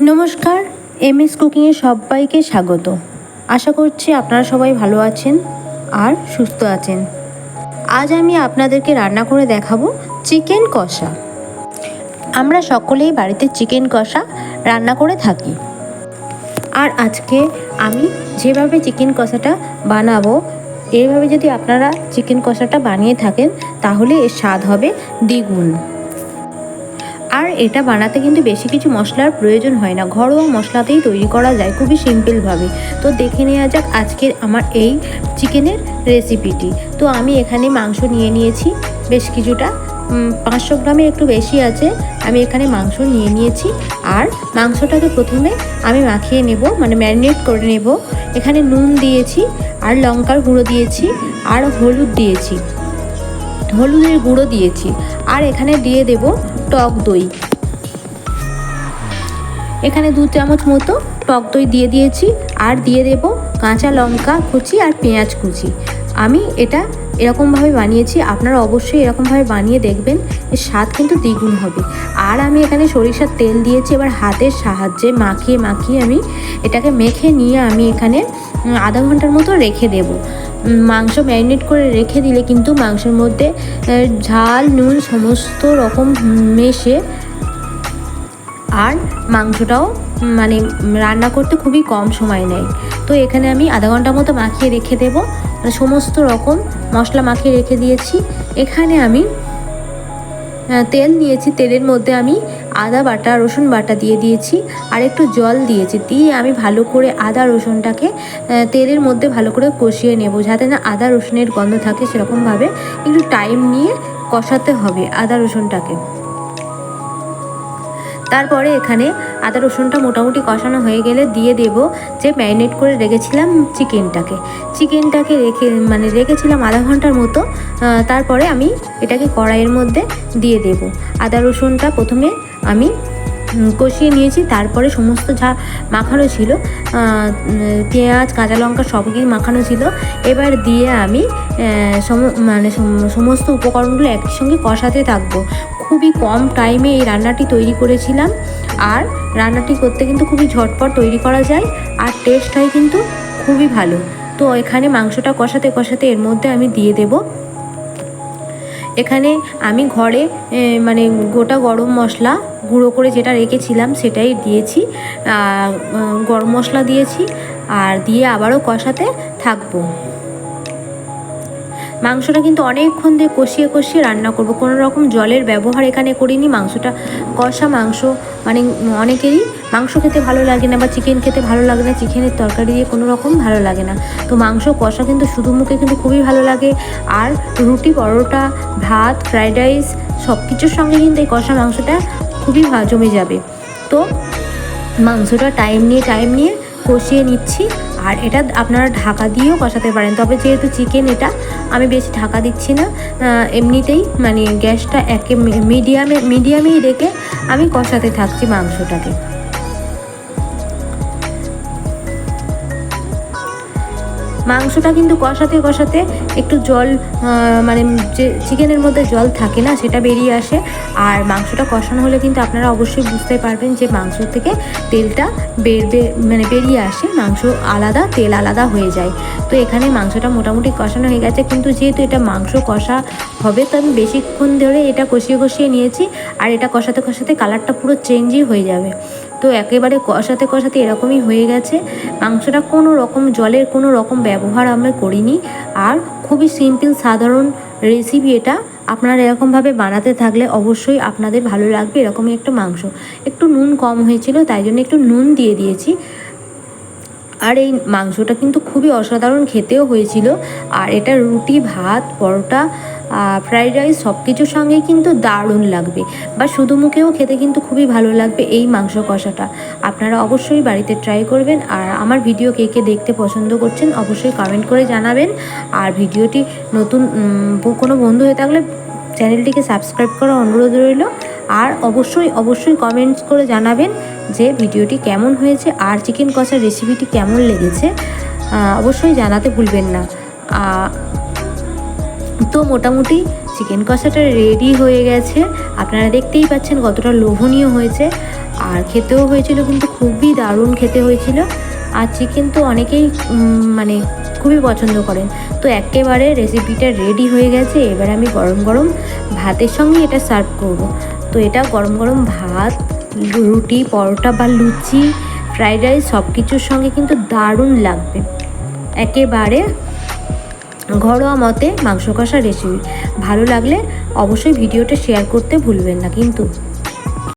নমস্কার M S কুকিংয়ে সবাইকে স্বাগত। আশা করছি আপনারা সবাই ভালো আছেন আর সুস্থ আছেন। আজ আমি আপনাদেরকে রান্না করে দেখাবো চিকেন কষা। আমরা সকলেই বাড়িতে চিকেন কষা রান্না করে থাকি। আর আজকে আমি যেভাবে চিকেন কষাটা বানাবো এইভাবে যদি আপনারা চিকেন কষাটা বানিয়ে থাকেন, তাহলে এর স্বাদ হবে দ্বিগুণ। আর এটা বানাতে কিন্তু বেশি কিছু মশলার প্রয়োজন হয় না। ঘরোয়া মশলাতেই তৈরি করা যায় খুবই সিম্পলভাবে। তো দেখে নেওয়া যাক আজকের আমার এই চিকেনের রেসিপিটি। তো আমি এখানে মাংস নিয়ে নিয়েছি বেশ কিছুটা। পাঁচশো গ্রামে একটু বেশি আছে। আমি এখানে মাংস নিয়ে নিয়েছি। আর মাংসটাকে প্রথমে আমি মাখিয়ে নেব মানে ম্যারিনেট করে নেব। এখানে নুন দিয়েছি, আর লঙ্কার গুঁড়ো দিয়েছি, আর হলুদ দিয়েছি। হলুদের গুঁড়ো দিয়েছি। আর এখানে দিয়ে দেব টক দই। এখানে দু চামচ মতো টক দই দিয়ে দিয়েছি। আর দিয়ে দেব কাঁচা লঙ্কা কুচি আর পেঁয়াজ কুচি। আমি এটা এরকমভাবে বানিয়েছি। আপনারা অবশ্যই এরকমভাবে বানিয়ে দেখবেন এর স্বাদ কিন্তু দ্বিগুণ হবে। আর আমি এখানে সরিষার তেল দিয়েছি এবার হাতের সাহায্যে মাখিয়ে মাখিয়ে আমি এটাকে মেখে নিয়ে আমি এখানে আধা ঘণ্টার মতো রেখে দেবো। মাংস ম্যারিনেট করে রেখে দিলে কিন্তু মাংসের মধ্যে ঝাল, নুন সমস্ত রকম মেশে আর মাংসটাও মানে রান্না করতে খুবই কম সময় নেয়। তো এখানে আমি আধা ঘণ্টা মতো মাখিয়ে রেখে দেবো। মানে সমস্ত রকম মশলা মাখিয়ে রেখে দিয়েছি। এখানে আমি তেল নিয়েছি, তেলের মধ্যে আমি আদা বাটা, রসুন বাটা দিয়ে দিয়েছি, আর একটু জল দিয়েছি, দিয়ে আমি ভালো করে আদা রসুনটাকে তেলের মধ্যে ভালো করে কষিয়ে নেব, যাতে না আদা রসুনের গন্ধ থাকে সেরকমভাবে। একটু টাইম নিয়ে কষাতে হবে আদা রসুনটাকে। তারপরে এখানে আদা রসুনটা মোটামুটি কষানো হয়ে গেলে দিয়ে দেব যে ম্যারিনেট করে রেখেছিলাম চিকেনটাকে। চিকেনটাকে রেখে মানে রেখেছিলাম আধা ঘণ্টার মতো তারপরে আমি এটাকে কড়াইয়ের মধ্যে দিয়ে দেব। আদা রসুনটা প্রথমে আমি কষিয়ে নিয়েছি, তারপরে সমস্ত যা মাখানো ছিল পেঁয়াজ, কাঁচা লঙ্কা সব কিছু মাখানো ছিল, এবার দিয়ে আমি সম- মানে সমস্ত উপকরণগুলো একই সঙ্গে কষাতে থাকব। খুবই কম টাইমে এই রান্নাটি তৈরি করেছিলাম, আর রান্নাটি করতে কিন্তু খুবই ঝটপট তৈরি করা যায় আর টেস্ট হয় কিন্তু খুবই ভালো। তো এখানে মাংসটা কষাতে কষাতে এর মধ্যে আমি দিয়ে দেবো। এখানে আমি ঘরে মানে গোটা গরম মশলা গুঁড়ো করে যেটা রেখেছিলাম সেটাই দিয়েছি। গরম মশলা দিয়েছি আর দিয়ে আবারও কষাতে থাকব। মাংসটা কিন্তু অনেকক্ষণ দিয়ে কষিয়ে কষিয়ে রান্না করব। কোনো রকম জলের ব্যবহার এখানে করিনি। মাংসটা কষা মাংস মানে অনেকেরই মাংস খেতে ভালো লাগে না বা চিকেন খেতে ভালো লাগে না চিকেনের তরকারি দিয়ে কোনো রকম ভালো লাগে না। তো মাংস কষা কিন্তু শুধু মুখে কিন্তু খুবই ভালো লাগে। আর রুটি, পরোটা, ভাত ফ্রাইড রাইস সব কিছুর সঙ্গে কিন্তু এই কষা মাংসটা খুবই জমে যাবে। তো মাংসটা টাইম নিয়ে টাইম নিয়ে কষিয়ে নিচ্ছি। আর এটা আপনারা ঢাকা দিয়েও কষাতে পারেন। তবে যেহেতু চিকেন এটা, আমি বেশি ঢাকা দিচ্ছি না। এমনিতেই মানে গ্যাসটা একে মিডিয়ামে, মিডিয়ামেই রেখে আমি কষাতে থাকছি মাংসটাকে। মাংসটা কিন্তু কষাতে কষাতে একটু জল মানে যে চিকেনের মধ্যে জল থাকে না সেটা বেরিয়ে আসে। আর মাংসটা কষানো হলে কিন্তু আপনারা অবশ্যই বুঝতে পারবেন যে মাংস থেকে তেলটা বেরবে মানে বেরিয়ে আসে। মাংস আলাদা, তেল আলাদা হয়ে যায়। তো এখানে মাংসটা মোটামুটি কষানো হয়ে গেছে। কিন্তু যেহেতু এটা মাংস কষা হবে, তো আমি বেশিক্ষণ ধরে এটা কষিয়ে কষিয়ে নিয়েছি। আর এটা কষাতে কষাতে কালারটা পুরো চেঞ্জই হয়ে যাবে। তো একেবারে কষাতে কষাতে এরকমই হয়ে গেছে। মাংসটা কোনো রকম জলের কোনো রকম ব্যবহার আমরা করিনি। আর খুবই সিম্পল সাধারণ রেসিপি এটা। আপনারা এরকমভাবে বানাতে থাকলে অবশ্যই আপনাদের ভালো লাগবে এরকমই একটা মাংস। একটু নুন কম হয়েছিল, তাই জন্য একটু নুন দিয়ে দিয়েছি। আর এই মাংসটা কিন্তু খুবই অসাধারণ খেতেও হয়েছিল। আর এটা রুটি, ভাত, পরোটা ফ্রাইড রাইস সব কিছুর সঙ্গেই কিন্তু দারুণ লাগবে। বা শুধু মুখেও খেতে কিন্তু খুবই ভালো লাগবে এই মাংস কষাটা। আপনারা অবশ্যই বাড়িতে ট্রাই করবেন। আর আমার ভিডিও কে কে দেখতে পছন্দ করছেন অবশ্যই কমেন্ট করে জানাবেন। আর ভিডিওটি নতুন কোনো বন্ধু হয়ে থাকলে চ্যানেলটিকে সাবস্ক্রাইব করার অনুরোধ রইল। আর অবশ্যই অবশ্যই কমেন্টস করে জানাবেন যে ভিডিওটি কেমন হয়েছে আর চিকেন কষার রেসিপিটি কেমন লেগেছে। অবশ্যই জানাতে ভুলবেন না। তো মোটামুটি চিকেন কষাটা রেডি হয়ে গেছে। আপনারা দেখতেই পাচ্ছেন কতটা লোভনীয় হয়েছে। আর খেতেও হয়েছিল কিন্তু খুবই দারুণ খেতে হয়েছিল। আর চিকেন তো অনেকেই মানে খুবই পছন্দ করেন। তো একেবারে রেসিপিটা রেডি হয়ে গেছে। এবার আমি গরম গরম ভাতের সঙ্গে এটা সার্ভ করব। তো এটা গরম গরম ভাত, রুটি, পরোটা বা লুচি, ফ্রাইড রাইস সব কিছুর সঙ্গে কিন্তু দারুণ লাগবে। একেবারে ঘরোয়া মতে মাংস কষা রেসিপি ভালো লাগলে অবশ্যই ভিডিওটা শেয়ার করতে ভুলবেন না কিন্তু।